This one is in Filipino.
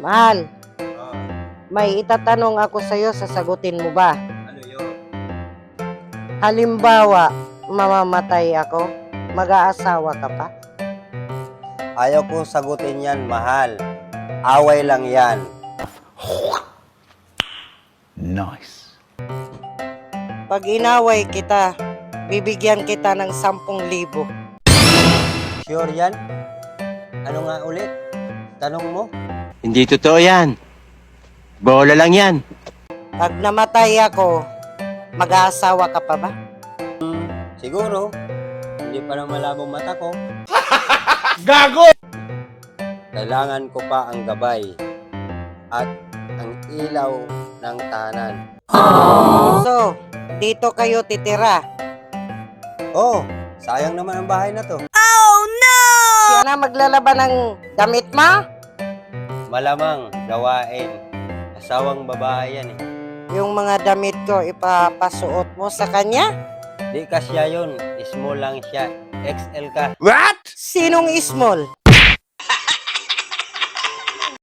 Mahal, Oh, may itatanong ako sa'yo, sasagutin mo ba? ano yun? Halimbawa, mamamatay ako, mag-aasawa ka pa? Ayaw ko sagutin yan, mahal. Away lang yan. Nice. Pag inaway kita, bibigyan kita ng 10,000. Sure yan? Ano nga ulit? Tanong mo? Hindi totoo yan. Bola lang yan. Pag namatay ako, mag-aasawa ka pa ba? Siguro. Hindi pa na malabong mata ko. Gago! Kailangan ko pa ang gabay at ang ilaw ng tahanan. So, dito kayo titira. Oh, sayang naman ang bahay na to. Siya na maglalaban ng damit mo? Malamang gawain. Asawang babae yan eh. Yung mga damit ko, ipapasuot mo sa kanya? Di ka siya yun. Small lang siya. XL ka. What? Sinong small?